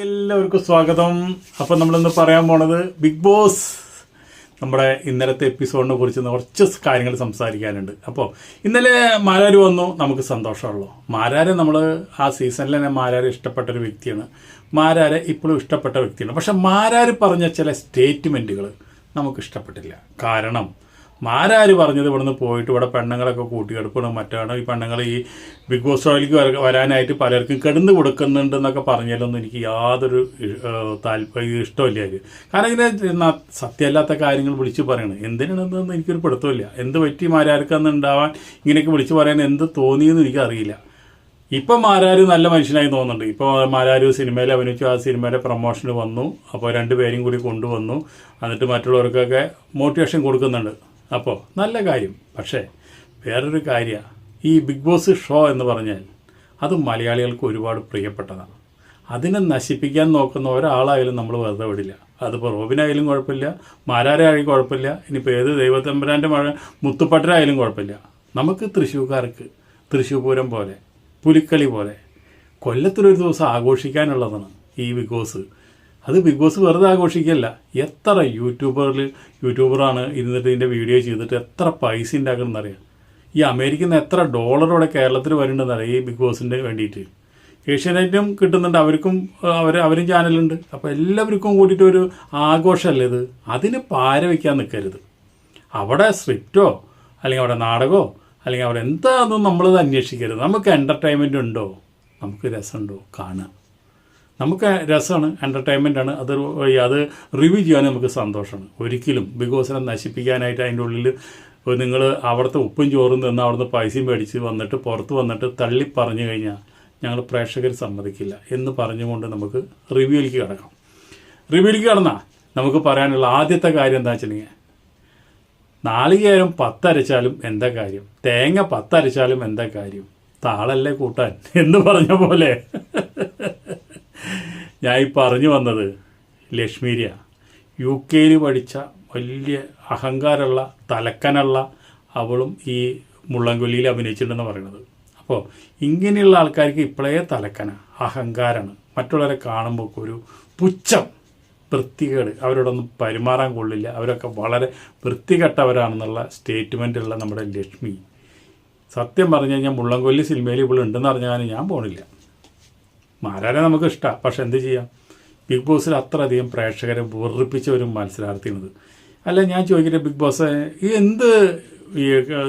എല്ലാവർക്കും സ്വാഗതം. അപ്പം നമ്മളിന്ന് പറയാൻ പോണത് ബിഗ് ബോസ് നമ്മുടെ ഇന്നലത്തെ എപ്പിസോഡിനെ കുറിച്ച് കുറച്ച് കാര്യങ്ങൾ സംസാരിക്കാനുണ്ട്. അപ്പോൾ ഇന്നലെ മാരാര് വന്നു നമുക്ക് സന്തോഷമുള്ളൂ. മാരാര് നമ്മൾ ആ സീസണിൽ തന്നെ മാരാര് ഇഷ്ടപ്പെട്ട ഒരു വ്യക്തിയാണ്. മാരാരെ ഇപ്പോഴും ഇഷ്ടപ്പെട്ട വ്യക്തിയാണ്. പക്ഷെ മാരാര് പറഞ്ഞ ചില സ്റ്റേറ്റ്മെന്റുകൾ നമുക്ക് ഇഷ്ടപ്പെട്ടില്ല. കാരണം മാരാര് പറഞ്ഞത് ഇവിടുന്ന് പോയിട്ട് ഇവിടെ പെണ്ണുങ്ങളൊക്കെ കൂട്ടിയെടുക്കണം മറ്റാണ് ഈ പെണ്ണുങ്ങൾ ഈ ബിഗ് ബോസ് ഷോയിലേക്ക് വര- വരാനായിട്ട് പലർക്കും കിടന്ന് കൊടുക്കുന്നുണ്ട് എന്നൊക്കെ പറഞ്ഞാലൊന്നും എനിക്ക് യാതൊരു താല്പര്യം ഇഷ്ടമില്ല അത് കാരണം ഇങ്ങനെ സത്യമല്ലാത്ത കാര്യങ്ങൾ വിളിച്ച് പറയണം. എന്തിനാണെന്നൊന്നും എനിക്കൊരു പിടുത്തമില്ല. എന്ത് പറ്റി മാരാർക്കെന്ന് ഉണ്ടാവാൻ ഇങ്ങനെയൊക്കെ വിളിച്ച് പറയാൻ എന്ത് തോന്നിയെന്ന് എനിക്കറിയില്ല. ഇപ്പം മാരാര് നല്ല മനുഷ്യനായി തോന്നുന്നുണ്ട്. ഇപ്പോൾ മാരാര് സിനിമയിൽ അഭിനയിച്ചു. ആ സിനിമയുടെ പ്രൊമോഷന് വന്നു. അപ്പോൾ രണ്ടുപേരും കൂടി കൊണ്ടുവന്നു. എന്നിട്ട് മറ്റുള്ളവർക്കൊക്കെ മോട്ടിവേഷൻ കൊടുക്കുന്നുണ്ട്. അപ്പോൾ നല്ല കാര്യം. പക്ഷേ വേറൊരു കാര്യം. ഈ ബിഗ് ബോസ് ഷോ എന്ന് പറഞ്ഞാൽ അത് മലയാളികൾക്ക് ഒരുപാട് പ്രിയപ്പെട്ടതാണ്. അതിനെ നശിപ്പിക്കാൻ നോക്കുന്ന ഒരാളായാലും നമ്മൾ വെറുതെ വിടില്ല. അതിപ്പോൾ റോബിനായാലും കുഴപ്പമില്ല മാരാരായാലും കുഴപ്പമില്ല ഇനിയിപ്പോൾ ഏത് ദൈവത്തമ്പരാന്റെ മഴ മുത്തുപ്പട്ടരായാലും കുഴപ്പമില്ല. നമുക്ക് തൃശ്ശൂർക്കാർക്ക് തൃശ്ശൂർ പൂരം പോലെ പുലിക്കളി പോലെ കൊല്ലത്തിലൊരു ദിവസം ആഘോഷിക്കാനുള്ളതാണ് ഈ ബിഗ് ബോസ് അത് ബിഗ് ബോസ് വെറുതെ ആഘോഷിക്കല്ല എത്ര യൂട്യൂബറിൽ യൂട്യൂബറാണ് ഇരുന്നിട്ട് ഇതിന്റെ വീഡിയോ ചെയ്തിട്ട് എത്ര പൈസ ഉണ്ടാക്കണമെന്നറിയാം ഈ അമേരിക്കയിൽ നിന്ന് എത്ര ഡോളറോടെ കേരളത്തിൽ വരുന്നുണ്ടെന്നറിയാം ഈ ബിഗ് ബോസിന്റെ വേണ്ടിയിട്ട്. ഏഷ്യാനെറ്റും കിട്ടുന്നുണ്ട് അവർക്കും അവർ അവരും ചാനലുണ്ട്. അപ്പോൾ എല്ലാവർക്കും കൂടിയിട്ട് ഒരു ആഘോഷമല്ലേ ഇത്? അതിന് പാര വയ്ക്കാൻ നിൽക്കരുത്. അവിടെ സ്ക്രിപ്റ്റോ അല്ലെങ്കിൽ അവിടെ നാടകമോ അല്ലെങ്കിൽ അവിടെ എന്താണെന്നും നമ്മളത് അന്വേഷിക്കരുത്. നമുക്ക് എന്റർടൈൻമെന്റ് ഉണ്ടോ? നമുക്ക് രസമുണ്ടോ? കാണുക. നമുക്ക് രസമാണ് എന്റർടൈൻമെന്റ് ആണ്. അത് അത് റിവ്യൂ ചെയ്യാൻ നമുക്ക് സന്തോഷമാണ്. ഒരിക്കലും ബിഗ് ബോസിനെ നശിപ്പിക്കാനായിട്ട് അതിന്റെ ഉള്ളിൽ നിങ്ങൾ അവിടുത്തെ ഉപ്പും ചോറും നിന്ന് അവിടുന്ന് പൈസയും മേടിച്ച് വന്നിട്ട് പുറത്ത് വന്നിട്ട് തള്ളി പറഞ്ഞു കഴിഞ്ഞാൽ ഞങ്ങൾ പ്രേക്ഷകർ സമ്മതിക്കില്ല എന്ന് പറഞ്ഞുകൊണ്ട് നമുക്ക് റിവ്യൂയിലേക്ക് കിടക്കാം. റിവ്യൂയിലേക്ക് കിടന്നാൽ നമുക്ക് പറയാനുള്ള ആദ്യത്തെ കാര്യം എന്താ വെച്ചിട്ടുണ്ടെങ്കിൽ നാളികേരം പത്തരച്ചാലും എന്താ കാര്യം? തേങ്ങ പത്തരച്ചാലും എന്താ കാര്യം? താളല്ലേ കൂട്ടാൻ എന്ന് പറഞ്ഞ പോലെ. ഞാൻ ഈ പറഞ്ഞു വന്നത് ലക്ഷ്മീരിയ യു കെയിൽ പഠിച്ച വലിയ അഹങ്കാരമുള്ള തലക്കനുള്ള അവളും ഈ മുള്ളൻകൊല്ലിയിൽ അഭിനയിച്ചിട്ടുണ്ടെന്ന് പറയുന്നത് അപ്പോൾ ഇങ്ങനെയുള്ള ആൾക്കാർക്ക് ഇപ്പോഴേ തലക്കന അഹങ്കാരമാണ് മറ്റുള്ളവരെ കാണുമ്പോൾ ഒരു പുച്ഛം വൃത്തികേട് അവരോടൊന്നും പെരുമാറാൻ കൊള്ളില്ല. അവരൊക്കെ വളരെ വൃത്തികെട്ടവരാണെന്നുള്ള സ്റ്റേറ്റ്മെന്റുള്ള നമ്മുടെ ലക്ഷ്മി. സത്യം പറഞ്ഞു കഴിഞ്ഞാൽ മുള്ളംകൊല്ലി സിനിമയിൽ ഇവിടെ ഇവളുണ്ടെന്ന് അറിഞ്ഞാൽ ഞാൻ പോണില്ല. മാരാരെ നമുക്ക് ഇഷ്ടമാണ് പക്ഷെ എന്ത് ചെയ്യാം? ബിഗ് ബോസിൽ അത്രയധികം പ്രേക്ഷകരെ വെറുപ്പിച്ച ഒരു മത്സരാർത്ഥിയാണിത്. അല്ല ഞാൻ ചോദിക്കട്ടെ ബിഗ് ബോസ് ഈ എന്ത്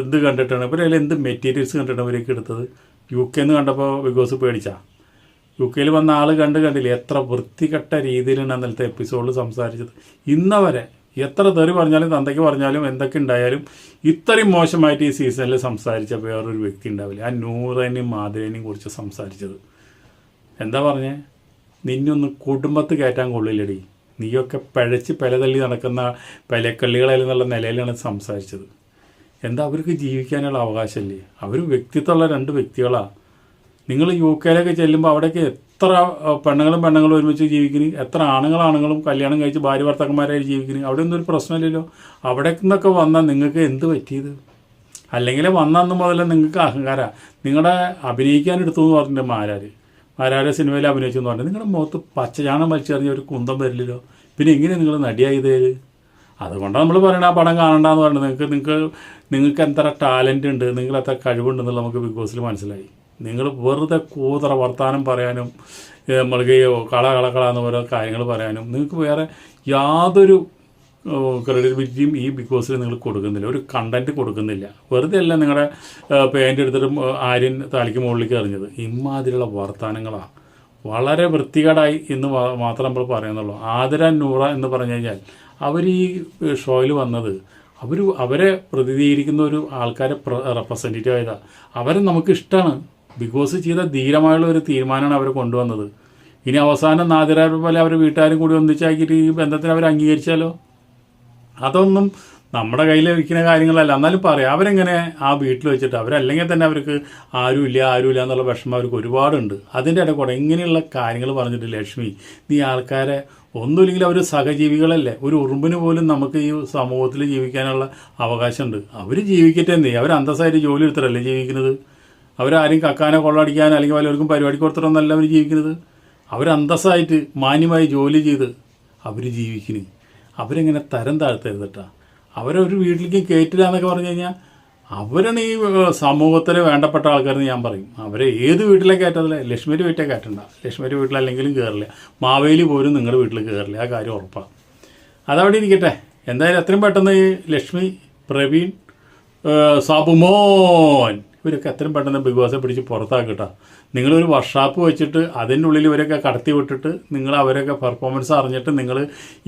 ഇത് കണ്ടിട്ടാണ്? ഇവരെ എന്ത് മെറ്റീരിയൽസ് കണ്ടിട്ടാണ് ഇവരൊക്കെ എടുത്തത്? യു കെ എന്ന് കണ്ടപ്പോൾ ബിഗ് ബോസ് പേടിച്ചാ. യു കെയിൽ വന്ന ആൾ കണ്ട് കണ്ടില്ലേ എത്ര വൃത്തികെട്ട രീതിയിലാണ് അന്നലത്തെ എപ്പിസോഡിൽ സംസാരിച്ചത്. ഇന്നവരെ എത്ര തെറി പറഞ്ഞാലും തന്തയ്ക്ക് പറഞ്ഞാലും എന്തൊക്കെ ഉണ്ടായാലും ഇത്രയും മോശമായിട്ട് ഈ സീസണിൽ സംസാരിച്ച വേറൊരു വ്യക്തി ഉണ്ടാവില്ല. ആ നൂറേനെയും മാതിരേനെയും കുറിച്ച് സംസാരിച്ചത്. എന്താ പറഞ്ഞേ? നിന്നൊന്ന് കുടുംബത്ത് കയറ്റാൻ കൊള്ളില്ലടി. നീയൊക്കെ പഴച്ച് പല തള്ളി നടക്കുന്ന പെലക്കള്ളികളെന്നുള്ള നിലയിലാണ് സംസാരിച്ചത്. എന്താ അവർക്ക് ജീവിക്കാനുള്ള അവകാശമല്ലേ? അവർ വ്യക്തിത്വമുള്ള രണ്ട് വ്യക്തികളാണ് നിങ്ങൾ യു കെയിലൊക്കെ ചെല്ലുമ്പോൾ അവിടെയൊക്കെ എത്ര പെണ്ണുങ്ങളും പെണ്ണുങ്ങളും ഒരുമിച്ച് ജീവിക്കുന്നു? എത്ര ആണുങ്ങളാണുങ്ങളും കല്യാണം കഴിച്ച് ഭാര്യ ഭർത്താക്കന്മാരായി ജീവിക്കുന്നു? അവിടെ ഒന്നും ഒരു പ്രശ്നമില്ലല്ലോ. അവിടെ നിന്നൊക്കെ വന്നാൽ നിങ്ങൾക്ക് എന്ത് പറ്റിയത്? അല്ലെങ്കിൽ വന്നന്ന് മുതൽ നിങ്ങൾക്ക് അഹങ്കാര. നിങ്ങളുടെ അഭിനയിക്കാൻ എടുത്തു എന്ന് പറഞ്ഞിട്ടുണ്ട് മാരാര്. മാരാര് സിനിമയിൽ അഭിനയിച്ചു എന്ന് പറഞ്ഞു നിങ്ങളുടെ മുഖത്ത് പച്ചചാണം വലിച്ചെറിഞ്ഞ ഒരു കുന്തം വരില്ലല്ലോ. പിന്നെ എങ്ങനെ നിങ്ങൾ നടിയായത് അതുകൊണ്ടാണ് നമ്മൾ പറയുന്നത് ആ പടം കാണണ്ടെന്ന് പറയുന്നത് നിങ്ങൾക്ക് നിങ്ങൾക്ക് നിങ്ങൾക്ക് എത്ര ടാലന്റ് ഉണ്ട് നിങ്ങൾ എത്ര കഴിവുണ്ടെന്നുള്ള നമുക്ക് ബിഗ് ബോസിൽ മനസ്സിലായി. നിങ്ങൾ വെറുതെ കൂതറ വർത്താനം പറയാനും മൃഗയോ കള കള കള എന്ന് ഓരോ കാര്യങ്ങൾ പറയാനും നിങ്ങൾക്ക് വേറെ യാതൊരു ക്രെഡിബിലിറ്റിയും ഈ ബിഗ് ബോസിൽ നിങ്ങൾ കൊടുക്കുന്നില്ല. ഒരു കണ്ടന്റ് കൊടുക്കുന്നില്ല. വെറുതെ അല്ല നിങ്ങളുടെ പേന്റ് എടുത്തിട്ട് ആര്യൻ തലയ്ക്ക് മുകളിലേക്ക് എറിഞ്ഞത്. ഇമാതിരിയുള്ള വർത്തമാനങ്ങളാണ് വളരെ വൃത്തികേടായി എന്ന് മാത്രം നമ്മൾ പറയുന്നുള്ളൂ. ആതിര നൂറ എന്ന് പറഞ്ഞു കഴിഞ്ഞാൽ അവർ ഈ ഷോയിൽ വന്നത് അവർ അവരെ പ്രതിനിധീകരിക്കുന്ന ഒരു ആൾക്കാരെ റെപ്രസെന്റേറ്റീവ് ആയതാണ് അവരെ നമുക്ക് ഇഷ്ടമാണ് ബിഗ് ബോസ് ചെയ്ത ധീരമായുള്ള ഒരു തീരുമാനമാണ് അവർ കൊണ്ടുവന്നത്. ഇനി അവസാനം നാദിരാ പോലെ അവർ വീട്ടുകാരും കൂടി ഒന്നിച്ചാക്കിയിട്ട് ഈ ബന്ധത്തിന് അവർ അംഗീകരിച്ചാലോ? അതൊന്നും നമ്മുടെ കയ്യിൽ വയ്ക്കുന്ന കാര്യങ്ങളല്ല. എന്നാലും പറയാം അവരെങ്ങനെ ആ വീട്ടിൽ വെച്ചിട്ട് അവരല്ലെങ്കിൽ തന്നെ അവർക്ക് ആരുമില്ല ആരുമില്ല എന്നുള്ള വിഷമം അവർക്ക് ഒരുപാടുണ്ട്. അതിന്റെ ഇടയിൽ കൂടെ ഇങ്ങനെയുള്ള കാര്യങ്ങൾ പറഞ്ഞിട്ട് ലക്ഷ്മി നീ ആൾക്കാരെ ഒന്നുമില്ലെങ്കിൽ അവർ സഹജീവികളല്ലേ? ഒരു ഉറുമ്പിന് പോലും നമുക്ക് ഈ സമൂഹത്തിൽ ജീവിക്കാനുള്ള അവകാശമുണ്ട്. അവർ ജീവിക്കട്ടെ നീ. അവർ അന്തസ്സായിട്ട് ജോലി എടുത്തിട്ടല്ലേ ജീവിക്കുന്നത്? അവരാരും കക്കാനോ കൊള്ളടിക്കാനോ അല്ലെങ്കിൽ വല്ലവർക്കും പരിപാടി കൊടുത്തിട്ടൊന്നല്ല അവർ ജീവിക്കുന്നത്? അന്തസ്സായിട്ട് മാന്യമായി ജോലി ചെയ്ത് അവർ ജീവിക്കുന്നു അവരെങ്ങനെ തരം താഴ്ത്തരുതട്ടാ അവരെ ഒരു വീട്ടിലേക്ക് കയറ്റില്ല എന്നൊക്കെ പറഞ്ഞു കഴിഞ്ഞാൽ അവരാണ് ഈ സമൂഹത്തിൽ വേണ്ടപ്പെട്ട ആൾക്കാരെന്ന് ഞാൻ പറയും. അവരെ ഏത് വീട്ടിലെ കയറ്റത്തില്ല ലക്ഷ്മിയുടെ വീട്ടിലെ കയറ്റണ്ട. ലക്ഷ്മിയുടെ വീട്ടിലല്ലെങ്കിലും കയറില്ല മാവേലി പോലും നിങ്ങളുടെ വീട്ടിൽ കയറില്ല ആ കാര്യം ഉറപ്പാണ് അതവിടെ ഇരിക്കട്ടെ. എന്തായാലും എത്രയും പെട്ടെന്ന് ഈ ലക്ഷ്മി പ്രവീൺ സാബുമോൻ ഇവരൊക്കെ എത്രയും പെട്ടെന്ന് ബിഗ് ബോസെ പിടിച്ച് പുറത്താക്കട്ടോ. നിങ്ങളൊരു വർക്ക്ഷോപ്പ് വെച്ചിട്ട് അതിന്റെ ഉള്ളിൽ ഇവരൊക്കെ കടത്തി വിട്ടിട്ട് നിങ്ങൾ അവരൊക്കെ പെർഫോമൻസ് അറിഞ്ഞിട്ട് നിങ്ങൾ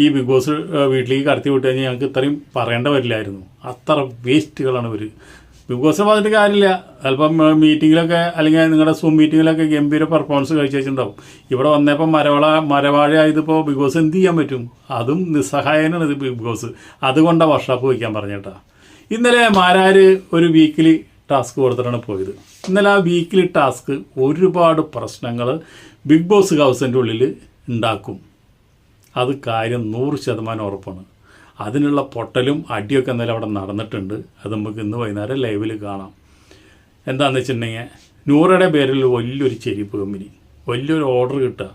ഈ ബിഗ് ബോസ് വീട്ടിലേക്ക് കടത്തി വിട്ട് കഴിഞ്ഞാൽ ഞങ്ങൾക്ക് ഇത്രയും പറയേണ്ട വരില്ലായിരുന്നു. അത്ര വേസ്റ്റുകളാണ് ഇവർ ബിഗ് ബോസ് പറഞ്ഞിട്ട് കാര്യമില്ല. ചിലപ്പം മീറ്റിങ്ങിലൊക്കെ അല്ലെങ്കിൽ നിങ്ങളുടെ സൂം മീറ്റിങ്ങിലൊക്കെ ഗംഭീര പെർഫോമൻസ് കഴിച്ചിട്ടുണ്ടാവും ഇവിടെ വന്നപ്പോൾ മരവള മരവാഴ ആയതിപ്പോൾ ബിഗ് ബോസ് എന്ത് ചെയ്യാൻ പറ്റും? അതും നിസ്സഹായനാണ് ഇത് ബിഗ് ബോസ് അതുകൊണ്ടാണ് വർഷാപ്പ് വയ്ക്കാൻ പറഞ്ഞേട്ടാ. ഇന്നലെ മാരാര് ഒരു വീക്കിലി ടാസ്ക് കൊടുത്തിട്ടാണ് പോയത്. ഇന്നലെ ആ വീക്കിലി ടാസ്ക് ഒരുപാട് പ്രശ്നങ്ങൾ ബിഗ് ബോസ് ഹൗസിന്റെ ഉള്ളിൽ ഉണ്ടാക്കും. അത് കാര്യം നൂറ് ശതമാനം ഉറപ്പാണ്. അതിനുള്ള പൊട്ടലും അടിയൊക്കെ എന്തായാലും അവിടെ നടന്നിട്ടുണ്ട്. അത് നമുക്ക് ഇന്ന് വൈകുന്നേരം ലൈവിൽ കാണാം. എന്താണെന്ന് വെച്ചിട്ടുണ്ടെങ്കിൽ നൂറയുടെ പേരിൽ വലിയൊരു ചെരുപ്പ് കമ്പനി വലിയൊരു ഓർഡർ കിട്ടുക.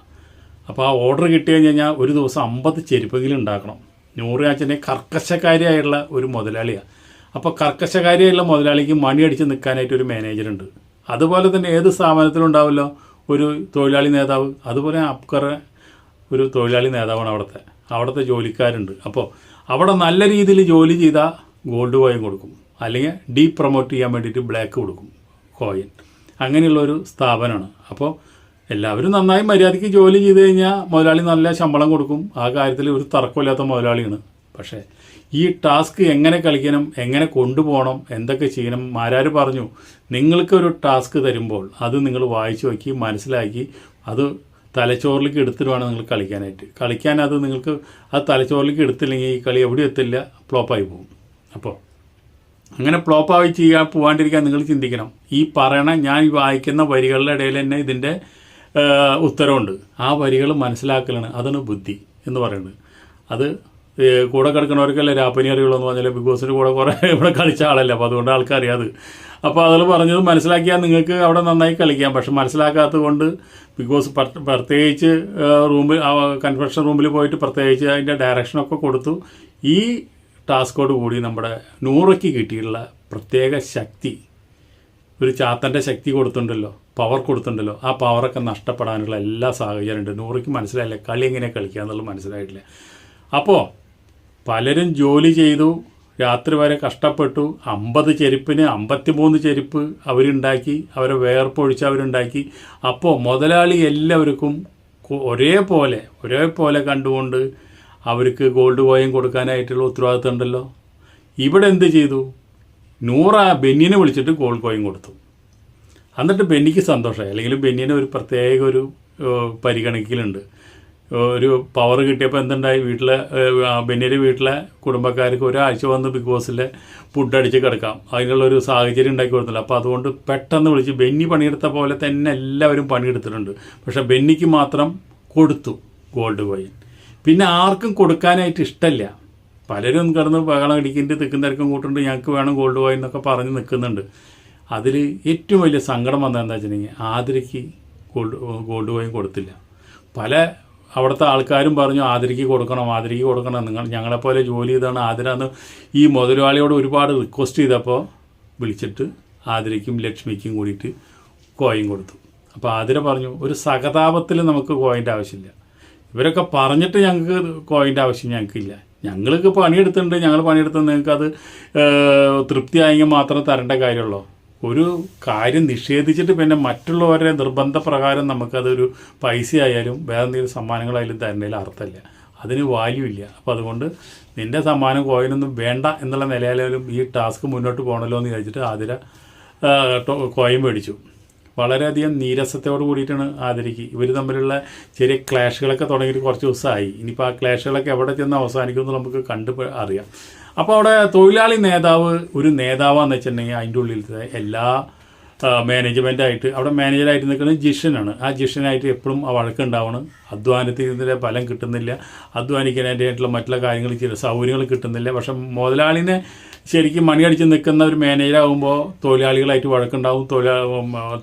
അപ്പോൾ ആ ഓർഡർ കിട്ടി കഴിഞ്ഞ് കഴിഞ്ഞാൽ ഒരു ദിവസം അമ്പത് ചെരുപ്പെങ്കിലും ഉണ്ടാക്കണം. നൂറ് ആച്ചനെ കർക്കശക്കാരിയായുള്ള ഒരു മുതലാളിയാണ് അപ്പോൾ കർക്കശകാരിയുള്ള മുതലാളിക്ക് മണിയടിച്ച് നിൽക്കാനായിട്ട് ഒരു മാനേജറുണ്ട് അതുപോലെ തന്നെ ഏത് സ്ഥാപനത്തിലും ഉണ്ടാവുമല്ലോ ഒരു തൊഴിലാളി നേതാവ്. അതുപോലെ അപ്കറ ഒരു തൊഴിലാളി നേതാവാണ് അവിടുത്തെ. അവിടുത്തെ ജോലിക്കാരുണ്ട്. അപ്പോൾ അവിടെ നല്ല രീതിയിൽ ജോലി ചെയ്താൽ ഗോൾഡ് കോയിൻ കൊടുക്കും. അല്ലെങ്കിൽ ഡീ പ്രൊമോട്ട് ചെയ്യാൻ വേണ്ടിയിട്ട് ബ്ലാക്ക് കൊടുക്കും കോയിൻ അങ്ങനെയുള്ള ഒരു സ്ഥാപനമാണ്. അപ്പോൾ എല്ലാവരും നന്നായി മര്യാദയ്ക്ക് ജോലി ചെയ്ത് കഴിഞ്ഞാൽ മുതലാളി നല്ല ശമ്പളം കൊടുക്കും. ആ കാര്യത്തിൽ ഒരു തർക്കമില്ലാത്ത മുതലാളിയാണ്. പക്ഷേ ഈ ടാസ്ക് എങ്ങനെ കളിക്കണം എങ്ങനെ കൊണ്ടുപോകണം എന്തൊക്കെ ചെയ്യണം മാരാർ പറഞ്ഞു നിങ്ങൾക്ക് ഒരു ടാസ്ക് തരുമ്പോൾ അത് നിങ്ങൾ വായിച്ചു നോക്കി മനസ്സിലാക്കി അത് തലച്ചോറിലേക്ക് എടുത്തിട്ട് നിങ്ങൾ കളിക്കാനായിട്ട്. കളിക്കാൻ അത് നിങ്ങൾക്ക് അത് തലച്ചോറിലേക്ക് എടുത്തില്ലെങ്കിൽ ഈ കളി എവിടെ എത്തില്ല ഫ്ലോപ്പായി പോകും. അപ്പോൾ അങ്ങനെ ഫ്ലോപ്പായി ചെയ്യാൻ പോകാണ്ടിരിക്കാൻ നിങ്ങൾ ചിന്തിക്കണം. ഈ പറയണ ഞാൻ വായിക്കുന്ന വരികളുടെ ഇടയിൽ തന്നെ ഇതിന്റെ ആ, ഉത്തരവുണ്ട്. ആ വരികൾ മനസ്സിലാക്കലാണ്. അതാണ് ബുദ്ധി എന്ന് പറയുന്നത്. അത് കൂടെ കിടക്കുന്നവർക്കല്ലേ അറിയുള്ളൂ പറഞ്ഞാൽ ബിഗ് ബോസിന്റെ കൂടെ കുറേ ഇവിടെ കളിച്ച ആളല്ലേ? അപ്പോൾ അതുകൊണ്ട് ആൾക്കറിയാത് അപ്പോൾ അതിൽ പറഞ്ഞത് മനസ്സിലാക്കിയാൽ നിങ്ങൾക്ക് അവിടെ നന്നായി കളിക്കാം. പക്ഷെ മനസ്സിലാക്കാത്തത് കൊണ്ട് ബിഗ് ബോസ് പ്രത്യേകിച്ച് റൂമിൽ കൺഫെക്ഷൻ റൂമിൽ പോയിട്ട് പ്രത്യേകിച്ച് അതിന്റെ ഡയറക്ഷനൊക്കെ കൊടുത്തു. ഈ ടാസ്കോട് കൂടി നമ്മുടെ നൂറയ്ക്ക് കിട്ടിയിട്ടുള്ള പ്രത്യേക ശക്തി ഒരു ചാത്തന്റെ ശക്തി കൊടുത്തിട്ടുണ്ടല്ലോ പവർ കൊടുത്തിട്ടുണ്ടല്ലോ ആ പവറൊക്കെ നഷ്ടപ്പെടാനുള്ള എല്ലാ സാഹചര്യമുണ്ട്. നൂറയ്ക്ക് മനസ്സിലായില്ല? കളി എങ്ങനെ കളിക്കുക എന്നുള്ളത് മനസ്സിലായിട്ടില്ല. അപ്പോൾ പലരും ജോലി ചെയ്തു രാത്രി വരെ കഷ്ടപ്പെട്ടു. അമ്പത് ചെരുപ്പിന് അമ്പത്തിമൂന്ന് ചെരുപ്പ് അവരുണ്ടാക്കി അവരെ വേർപ്പൊഴിച്ച് അവരുണ്ടാക്കി. അപ്പോൾ മുതലാളി എല്ലാവർക്കും ഒരേപോലെ ഒരേപോലെ കണ്ടുകൊണ്ട് അവർക്ക് ഗോൾഡ് കോയിൻ കൊടുക്കാനായിട്ടുള്ള ഉത്തരവാദിത്വം ഉണ്ടല്ലോ. ഇവിടെ എന്ത് ചെയ്തു? നൂറ ബെന്നിനെ വിളിച്ചിട്ട് ഗോൾഡ് കോയിൻ കൊടുത്തു. എന്നിട്ട് ബെന്നിക്ക് സന്തോഷമായി. അല്ലെങ്കിൽ ബെന്നിന് ഒരു പ്രത്യേക ഒരു പരിഗണിക്കലുണ്ട് ഒരു പവർ കിട്ടിയപ്പോൾ എന്തുണ്ടായി? വീട്ടിലെ ബെന്നിയുടെ വീട്ടിലെ കുടുംബക്കാർക്ക് ഒരാഴ്ച വന്ന് ബിഗ് ബോസിലെ ഫുഡ് അടിച്ച് കിടക്കാം. അതിനുള്ള ഒരു സാഹചര്യം ഉണ്ടാക്കി കൊടുത്തില്ല അപ്പോൾ അതുകൊണ്ട് പെട്ടെന്ന് വിളിച്ച് ബെന്നി പണിയെടുത്ത പോലെ തന്നെ എല്ലാവരും പണിയെടുത്തിട്ടുണ്ട്. പക്ഷേ ബെന്നിക്ക് മാത്രം കൊടുത്തു ഗോൾഡ് കോയിൻ പിന്നെ ആർക്കും കൊടുക്കാനായിട്ട് ഇഷ്ടമല്ല പലരും കിടന്ന് ബഹളം അടിക്കിന്റെ തിക്കുന്നിരക്കും കൂട്ടുണ്ട് ഞങ്ങൾക്ക് വേണം ഗോൾഡ് കോയിൻ എന്നൊക്കെ പറഞ്ഞ് നിൽക്കുന്നുണ്ട് അതിൽ ഏറ്റവും വലിയ സങ്കടം വന്നതെന്താ വെച്ചിട്ടുണ്ടെങ്കിൽ ആതിരയ്ക്ക് ഗോൾഡ് ഗോൾഡ് കോയിൻ കൊടുത്തില്ല. പല അവിടുത്തെ ആൾക്കാരും പറഞ്ഞു ആതിരയ്ക്ക് കൊടുക്കണം ആതിരയ്ക്ക് കൊടുക്കണം. നിങ്ങൾ ഞങ്ങളെപ്പോലെ ജോലി ചെയ്താണ് ആതിര എന്ന് ഈ മുതലാളിയോട് ഒരുപാട് റിക്വസ്റ്റ് ചെയ്തപ്പോൾ വിളിച്ചിട്ട് ആതിരയ്ക്കും ലക്ഷ്മിക്കും കൂടിയിട്ട് കോയിൻ കൊടുത്തു. അപ്പോൾ ആതിര പറഞ്ഞു ഒരു സഹതാപത്തിൽ നമുക്ക് കോയിന്റെ ആവശ്യമില്ല. ഇവരൊക്കെ പറഞ്ഞിട്ട് ഞങ്ങൾക്ക് കോയിന്റെ ആവശ്യം ഞങ്ങൾക്കില്ല. ഞങ്ങൾക്ക് പണിയെടുത്തിട്ടുണ്ട് ഞങ്ങൾ പണിയെടുത്ത് നിങ്ങൾക്ക് അത് തൃപ്തിയായെങ്കിൽ മാത്രം തരേണ്ട കാര്യമുള്ളൂ. ഒരു കാര്യം നിഷേധിച്ചിട്ട് പിന്നെ മറ്റുള്ളവരുടെ നിർബന്ധപ്രകാരം നമുക്കതൊരു പൈസ ആയാലും വേറെ എന്തെങ്കിലും സമ്മാനങ്ങളായാലും തരുന്നതിൽ അർത്ഥമില്ല. അതിന് വാല്യൂ ഇല്ല. അപ്പോൾ അതുകൊണ്ട് നിന്റെ സമ്മാനം കോയിനൊന്നും വേണ്ട എന്നുള്ള നിലയിലും ഈ ടാസ്ക് മുന്നോട്ട് പോകണമല്ലോ എന്ന് വിചാരിച്ചിട്ട് ആതിര കോയിൻ മേടിച്ചു. വളരെയധികം നീരസത്തോട് കൂടിയിട്ടാണ് ആദരിക്ക് ഇവർ തമ്മിലുള്ള ചെറിയ ക്ലാഷുകളൊക്കെ തുടങ്ങിയിട്ട് കുറച്ച് ദിവസമായി. ഇനിയിപ്പോൾ ആ ക്ലാഷുകളൊക്കെ എവിടെ ചെന്ന് അവസാനിക്കുമെന്ന് നമുക്ക് കണ്ട് അറിയാം. അപ്പോൾ അവിടെ തൊഴിലാളി നേതാവ് ഒരു നേതാവാന്ന് വെച്ചിട്ടുണ്ടെങ്കിൽ അതിന്റെ ഉള്ളിലത്തെ എല്ലാ മാനേജ്മെന്റായിട്ട് അവിടെ മാനേജറായിട്ട് നിൽക്കുന്നത് ജിഷനാണ്. ആ ജിഷനായിട്ട് എപ്പോഴും ആ വഴക്കുണ്ടാവണം അധ്വാനത്തിന്റെ ഫലം കിട്ടുന്നില്ല. അധ്വാനിക്കാനായിട്ടുള്ള മറ്റുള്ള കാര്യങ്ങൾ ചില സൗകര്യങ്ങൾ കിട്ടുന്നില്ല. പക്ഷെ മുതലാളിനെ ശരിക്കും മണിയടിച്ച് നിൽക്കുന്ന ഒരു മാനേജറാകുമ്പോൾ തൊഴിലാളികളായിട്ട് വഴക്കുണ്ടാവും. തൊഴിലാളി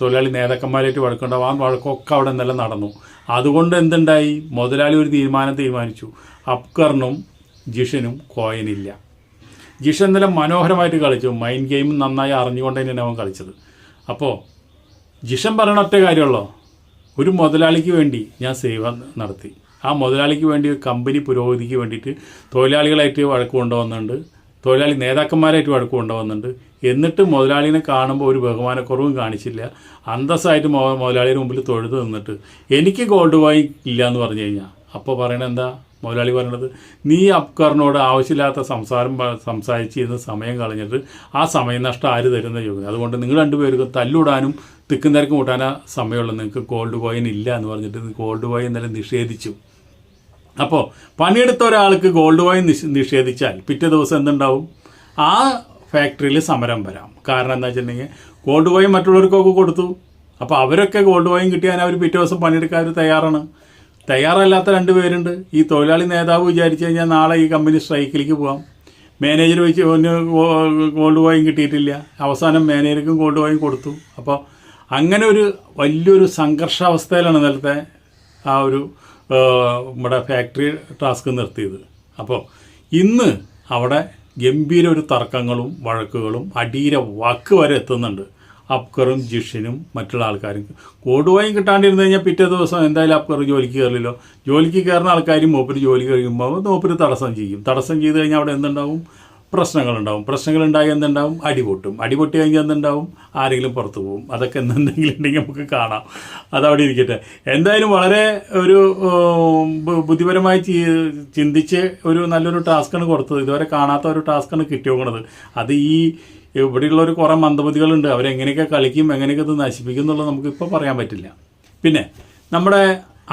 തൊഴിലാളി നേതാക്കന്മാരായിട്ട് വഴക്കുണ്ടാവും. ആ വഴക്കൊക്കെ അവിടെ ഇന്നലെ നടന്നു. അതുകൊണ്ട് എന്തുണ്ടായി? മുതലാളി ഒരു തീരുമാനം തീരുമാനിച്ചു. അപ്കറിനും ജിഷനും കോയനില്ല. ജിഷൻ ഇന്നലെ മനോഹരമായിട്ട് കളിച്ചു. മൈൻഡ് ഗെയിം നന്നായി അറിഞ്ഞുകൊണ്ട് തന്നെയാണ് അവൻ കളിച്ചത്. അപ്പോൾ ജിഷൻ പറയണ ഒറ്റ കാര്യമുള്ളോ? ഒരു മുതലാളിക്ക് വേണ്ടി ഞാൻ സേവ നടത്തി. ആ മുതലാളിക്ക് വേണ്ടി കമ്പനി പുരോഗതിക്ക് വേണ്ടിയിട്ട് തൊഴിലാളികളായിട്ട് വഴക്ക് കൊണ്ടുവന്നുണ്ട് തൊഴിലാളി നേതാക്കന്മാരായിട്ട് വഴക്ക് കൊണ്ടുവന്നുണ്ട് എന്നിട്ട് മുതലാളിനെ കാണുമ്പോൾ ഒരു ബഹുമാനക്കുറവും കാണിച്ചില്ല. അന്തസ്സായിട്ട് മുതലാളിയുടെ മുമ്പിൽ തൊഴുത് നിന്നിട്ട്. എനിക്ക് ഗോൾഡ് വായി ഇല്ല എന്ന് പറഞ്ഞു കഴിഞ്ഞാൽ അപ്പോൾ പറയണത് എന്താ മുതലാളി പറയണത് നീ അപ്കറിനോട് ആവശ്യമില്ലാത്ത സംസാരം സംസാരിച്ച് ഇരുന്ന് സമയം കളഞ്ഞിട്ട് ആ സമയം നഷ്ടം ആര് തരുന്ന ചോദിക്കുന്നത് അതുകൊണ്ട് നിങ്ങൾ രണ്ടുപേർക്കും തല്ലിടാനും തിക്കും തിരക്കും കൂട്ടാനാ സമയമുള്ളൂ. നിങ്ങൾക്ക് ഗോൾഡ് കോയിൻ ഇല്ല എന്ന് പറഞ്ഞിട്ട് ഗോൾഡ് കോയിൻ ഇന്നലെ നിഷേധിച്ചു. അപ്പോൾ പണിയെടുത്ത ഒരാൾക്ക് ഗോൾഡ് കോയിൻ നിഷ് നിഷേധിച്ചാൽ പിറ്റേ ദിവസം എന്തുണ്ടാവും? ആ ഫാക്ടറിയിൽ സമരം വരാം. കാരണം എന്താ വെച്ചിട്ടുണ്ടെങ്കിൽ ഗോൾഡ് കോയിൻ മറ്റുള്ളവർക്കൊക്കെ കൊടുത്തു. അപ്പോൾ അവരൊക്കെ ഗോൾഡ് കോയിൻ കിട്ടിയാൽ അവർ പിറ്റേ ദിവസം പണിയെടുക്കാൻ അവർ തയ്യാറാണ്. തയ്യാറല്ലാത്ത രണ്ട് പേരുണ്ട്. ഈ തൊഴിലാളി നേതാവ് വിചാരിച്ചു കഴിഞ്ഞാൽ നാളെ ഈ കമ്പനി സ്ട്രൈക്കിലേക്ക് പോകാം മാനേജർ വെച്ച് ഒന്ന് ഗോൾഡ് കോയിൻ കിട്ടിയിട്ടില്ല. അവസാനം മാനേജർക്കും ഗോൾഡ് കോയിൻ കൊടുത്തു. അപ്പോൾ അങ്ങനെ ഒരു വലിയൊരു സംഘർഷാവസ്ഥയിലാണ് നേരത്തെ ആ ഒരു നമ്മുടെ ഫാക്ടറി ടാസ്ക് നിർത്തിയത്. അപ്പോൾ ഇന്ന് അവിടെ ഗംഭീര ഒരു തർക്കങ്ങളും വഴക്കുകളും അടീര വാക്ക് വരെ എത്തുന്നുണ്ട്. അപ്കറും ജിഷിനും മറ്റുള്ള ആൾക്കാരും. കോടുവായും കിട്ടാണ്ടിരുന്നു കഴിഞ്ഞാൽ പിറ്റേ ദിവസം എന്തായാലും അപ്കർ ജോലിക്ക് കയറില്ലല്ലോ. ജോലിക്ക് കയറുന്ന ആൾക്കാരും മൂപ്പര് ജോലി കഴിയുമ്പോൾ മൂപ്പര് തടസ്സം ചെയ്യും. തടസ്സം ചെയ്ത് കഴിഞ്ഞാൽ അവിടെ എന്തുണ്ടാവും? പ്രശ്നങ്ങളുണ്ടാവും. പ്രശ്നങ്ങളുണ്ടായി എന്തുണ്ടാവും? അടിപൊട്ടും. അടിപൊട്ടി കഴിഞ്ഞാൽ എന്തുണ്ടാവും? ആരെങ്കിലും പുറത്തു പോകും. അതൊക്കെ എന്തെങ്കിലും ഉണ്ടെങ്കിൽ നമുക്ക് കാണാം. അതവിടെ ഇരിക്കട്ടെ. എന്തായാലും വളരെ ഒരു ബുദ്ധിപരമായി ചിന്തിച്ച് ഒരു നല്ലൊരു ടാസ്ക്കാണ് കൊടുത്തത്. ഇതുവരെ കാണാത്ത ഒരു ടാസ്ക്കാണ് കിട്ടിയോക്കണത്. അത് ഈ ഇവിടെയുള്ള ഒരു കുറേ മന്ദബുദ്ധികളുണ്ട്. അവരെങ്ങനെയൊക്കെ കളിക്കും എങ്ങനെയൊക്കെ ഇത് നശിപ്പിക്കും എന്നുള്ളത് നമുക്ക് ഇപ്പോൾ പറയാൻ പറ്റില്ല. പിന്നെ നമ്മുടെ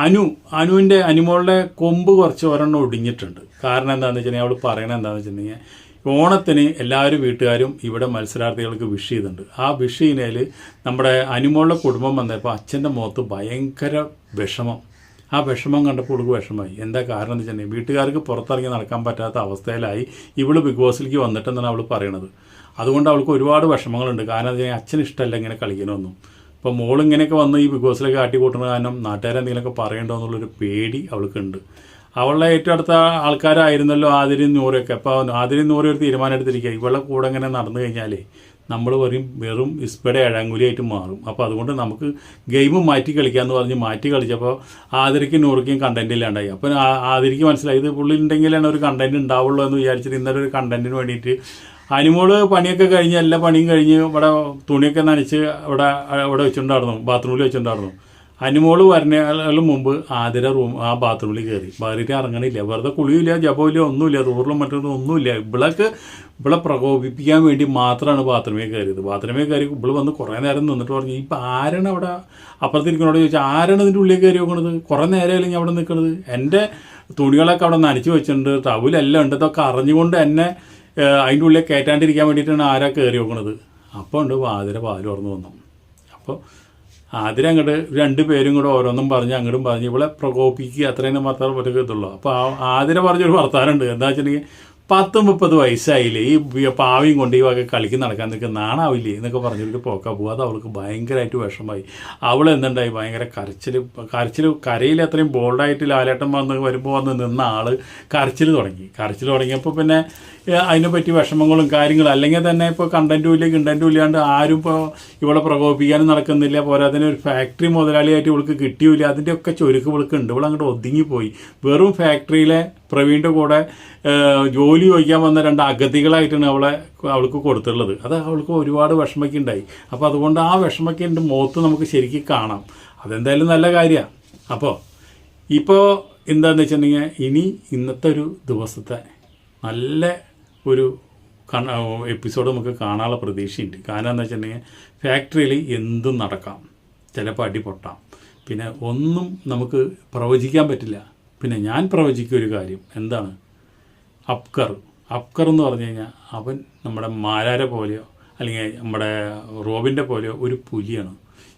അനു അനുവിന്റെ അനുമോളുടെ കൊമ്പ് കുറച്ച് ഒരെണ്ണം ഒടിഞ്ഞിട്ടുണ്ട്. കാരണം എന്താണെന്ന് വെച്ചിട്ടുണ്ടെങ്കിൽ അവൾ പറയണത് എന്താണെന്ന് വെച്ചിട്ടുണ്ടെങ്കിൽ ഓണത്തിന് എല്ലാവരും വീട്ടുകാരും ഇവിടെ മത്സരാർത്ഥികൾക്ക് വിഷ് ചെയ്തിട്ടുണ്ട്. ആ വിഷ് ചെയ്യുന്നതിൽ നമ്മുടെ അനുമോളുടെ കുടുംബം വന്നപ്പോൾ അച്ഛന്റെ മുഖത്ത് ഭയങ്കര വിഷമം. ആ വിഷമം കണ്ടപ്പോൾ അവൾക്ക് വിഷമമായി. എന്താ കാരണം എന്ന് വെച്ചിട്ടുണ്ടെങ്കിൽ വീട്ടുകാർക്ക് പുറത്തിറങ്ങി നടക്കാൻ പറ്റാത്ത അവസ്ഥയിലായി ഇവൾ ബിഗ് ബോസിലേക്ക് വന്നിട്ടെന്നാണ് അവൾ പറയണത്. അതുകൊണ്ട് അവൾക്ക് ഒരുപാട് വിഷമങ്ങളുണ്ട്. കാരണം എന്താ അച്ഛന് ഇഷ്ടമല്ല ഇങ്ങനെ കളിക്കണമെന്നും ഇപ്പോൾ മോൾ ഇങ്ങനെയൊക്കെ വന്ന് ഈ ബിഗ് ബോസിലേക്ക് കാട്ടിക്കൂട്ടുന്ന കാരണം നാട്ടുകാരെന്തെങ്കിലുമൊക്കെ പറയണ്ടോ എന്നുള്ളൊരു പേടി അവൾക്കുണ്ട്. അവളുടെ ഏറ്റവും അടുത്ത ആൾക്കാരായിരുന്നല്ലോ ആതിരി നൂറൊക്കെ അപ്പോൾ ആതിരി നൂറ് ഒരു തീരുമാനം എടുത്തിരിക്കുക. ഇവളുടെ കൂടെ ഇങ്ങനെ നടന്നു കഴിഞ്ഞാലേ നമ്മൾ പറയും വെറും ഇസ്പയുടെ ഏഴാങ്കുലിയായിട്ട് മാറും. അപ്പോൾ അതുകൊണ്ട് നമുക്ക് ഗെയിം മാറ്റി കളിക്കാമെന്ന് പറഞ്ഞ് മാറ്റി കളിച്ചപ്പോൾ ആതിരയ്ക്കും നൂറിക്കും കണ്ടന്റ് ഇല്ലാണ്ടായി. അപ്പോൾ ആതിരിക്ക് മനസ്സിലായി. ഇത് പുള്ളിയുണ്ടെങ്കിലാണ് ഒരു കണ്ടന്റ് ഉണ്ടാവുള്ളൂ എന്ന് വിചാരിച്ചിട്ട് ഇന്നലെ ഒരു കണ്ടന്റിന് വേണ്ടിയിട്ട് അനിമോൾ പണിയൊക്കെ കഴിഞ്ഞ് എല്ലാ പണിയും കഴിഞ്ഞ് ഇവിടെ തുണിയൊക്കെ നനച്ച് ഇവിടെ ഇവിടെ വെച്ചിട്ടുണ്ടായിരുന്നു ബാത്റൂമിൽ വെച്ചിട്ടുണ്ടായിരുന്നു. അനിമോൾ വരുന്നതിനും മുമ്പ് ആതിര റൂം ആ ബാത്റൂമിൽ കയറി. വേറിട്ട് ഇറങ്ങണില്ല. വെറുതെ കുളിയില്ല ജപമില്ല ഒന്നുമില്ല റൂറിലും മറ്റൊന്നും ഒന്നുമില്ല. ഇവളൊക്കെ ഇവിടെ പ്രകോപിപ്പിക്കാൻ വേണ്ടി മാത്രമാണ് ബാത്റൂമിൽ കയറിയത്. ബാത്റൂമിൽ കയറി ഇവിടെ വന്ന് കുറേ നേരം നിന്നിട്ട് പറഞ്ഞു ഇപ്പം ആരാണ് അവിടെ അപ്പുറത്തിരിക്കണോട് ചോദിച്ചാൽ ആരാണ് ഇതിന്റെ ഉള്ളിൽ കയറി നോക്കണത്? കുറേ നേരമല്ലേ ഞാൻ അവിടെ നിൽക്കണത് എന്റെ തുണികളൊക്കെ അവിടെ നനച്ച് വെച്ചിട്ടുണ്ട് ടവലെല്ലാം ഉണ്ട് ഇതൊക്കെ അറിഞ്ഞുകൊണ്ട് എന്നെ അതിന്റെ ഉള്ളിൽ കയറ്റാണ്ടിരിക്കാൻ വേണ്ടിയിട്ടാണ് ആരാ കയറി നോക്കണത്. അപ്പോൾ ഉണ്ട് ആതിര പാൽ തുറന്നു വന്നു. അപ്പോൾ ആതിര അങ്ങോട്ട് രണ്ട് പേരും കൂടെ ഓരോന്നും പറഞ്ഞ് അങ്ങോട്ടും പറഞ്ഞ് ഇവളെ പ്രകോപിക്കുക അത്രയും വർത്താനം പറ്റൊക്കെ എത്തുള്ളൂ അപ്പോൾ ആതിര പറഞ്ഞൊരു ഭർത്താവുണ്ട് എന്താ വെച്ചിട്ടുണ്ടെങ്കിൽ പത്ത് മുപ്പത് വയസ്സായില്ലേ? ഈ പാവിയും കൊണ്ട് ഈ വക കളിക്ക് നടക്കാൻ നിൽക്കുക നാണാവില്ലേ എന്നൊക്കെ പറഞ്ഞിട്ട് പോക്കാ പോകുക അത് അവൾക്ക് ഭയങ്കരമായിട്ട് വിഷമമായി. അവൾ എന്തുണ്ടായി? ഭയങ്കര കരച്ചിൽ കരച്ചിൽ കരയിൽ അത്രയും ബോൾഡായിട്ട് ലാലേട്ടൻ വന്ന് വരുമ്പോൾ വന്ന് നിന്ന ആൾ കരച്ചിൽ തുടങ്ങി. കരച്ചിൽ തുടങ്ങിയപ്പോൾ പിന്നെ അതിനെപ്പറ്റി വിഷമങ്ങളും കാര്യങ്ങളും. അല്ലെങ്കിൽ തന്നെ ഇപ്പോൾ കണ്ടന്റും ഇല്ല കണ്ടന്റും ഇല്ലാണ്ട് ആരും ഇപ്പോൾ ഇവിടെ പ്രകോപിപ്പിക്കാനും നടക്കുന്നില്ല. പോരാതിന് ഒരു ഫാക്ടറി മുതലാളിയായിട്ട് ഇവൾക്ക് കിട്ടിയില്ല. അതിന്റെയൊക്കെ ചൊരുക്ക് ഇവൾക്ക് ഉണ്ട് ഇവൾ അങ്ങോട്ട് ഒതുങ്ങിപ്പോയി. വെറും ഫാക്ടറിയിലെ പ്രവീണിന്റെ കൂടെ ജോലി ചോദിക്കാൻ വന്ന രണ്ട് അഗതികളായിട്ടാണ് അവളെ അവൾക്ക് കൊടുത്തുള്ളത് അത് അവൾക്ക് ഒരുപാട് വിഷമൊക്കെ ഉണ്ടായി. അപ്പോൾ അതുകൊണ്ട് ആ വിഷമൊക്കെ എന്റെ മുഖത്ത് നമുക്ക് ശരിക്കും കാണാം. അതെന്തായാലും നല്ല കാര്യമാണ് അപ്പോൾ ഇപ്പോൾ എന്താണെന്ന് വെച്ചിട്ടുണ്ടെങ്കിൽ ഇനി ഇന്നത്തെ ഒരു ദിവസത്തെ നല്ല ഒരു എപ്പിസോഡ് നമുക്ക് കാണാനുള്ള പ്രതീക്ഷയുണ്ട്. കാരണം എന്താ വെച്ചിട്ടുണ്ടെങ്കിൽ ഫാക്ടറിയിൽ എന്തും നടക്കാം. ചിലപ്പോൾ അടി പൊട്ടാം. പിന്നെ ഒന്നും നമുക്ക് പ്രവചിക്കാൻ പറ്റില്ല. പിന്നെ ഞാൻ പ്രവചിക്കുക ഒരു കാര്യം എന്താണ്? അപ്കർ അപ്കർ എന്ന് പറഞ്ഞു കഴിഞ്ഞാൽ അവൻ നമ്മുടെ മാരാരെ പോലെയോ അല്ലെങ്കിൽ നമ്മുടെ റോബിന്റെ പോലെയോ ഒരു പുലിയാണ്.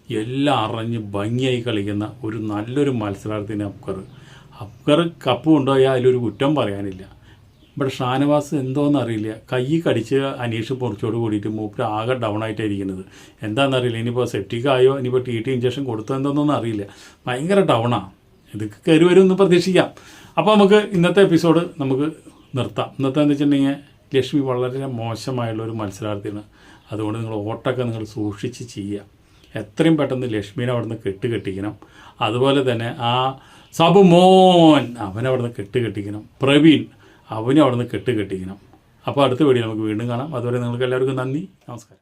എല്ലാം അറിഞ്ഞ് ഭംഗിയായി കളിക്കുന്ന ഒരു നല്ലൊരു മത്സരാർത്ഥിനെ അപ്കർ അപ്കർ കപ്പ് കൊണ്ടുപോയാൽ അതിലൊരു കുറ്റം പറയാനില്ല. ഇവിടെ ഷാനവാസ് എന്തോന്ന് അറിയില്ല. കൈ കടിച്ച് അനീഷ് പൊറിച്ചോട് കൂടിയിട്ട് മൂപ്പര് ആകെ ഡൗൺ ആയിട്ടാണ് ഇരിക്കുന്നത് എന്താണെന്നറിയില്ല ഇനിയിപ്പോൾ സെപ്റ്റിക് ആയോ? ഇനിയിപ്പോൾ ടി ടി ഇഞ്ചക്ഷൻ കൊടുത്തോ എന്തോന്നൊന്നും അറിയില്ല. ഭയങ്കര ഡൗണാണ് ഇത് കയറി വരുമെന്ന് പ്രതീക്ഷിക്കാം. അപ്പോൾ നമുക്ക് ഇന്നത്തെ എപ്പിസോഡ് നമുക്ക് നിർത്താം. ഇന്നത്തെ എന്ന് വെച്ചിട്ടുണ്ടെങ്കിൽ ലക്ഷ്മി വളരെ മോശമായുള്ള ഒരു മത്സരാർത്ഥിയാണ്. അതുകൊണ്ട് നിങ്ങൾ ഓട്ടൊക്കെ നിങ്ങൾ സൂക്ഷിച്ച് ചെയ്യുക. എത്രയും പെട്ടെന്ന് ലക്ഷ്മീനെ അവിടുന്ന് കെട്ട് കെട്ടിക്കണം. അതുപോലെ തന്നെ ആ സബുമോൻ അവനവിടുന്ന് കെട്ട് കെട്ടിക്കണം. പ്രവീൺ അവനെ അവിടുന്ന് കെട്ട് കെട്ടിക്കണം അപ്പോൾ അടുത്ത വീഡിയോ നമുക്ക് വീണ്ടും കാണാം. അതുവരെ നിങ്ങൾക്ക് എല്ലാവർക്കും നന്ദി. നമസ്കാരം.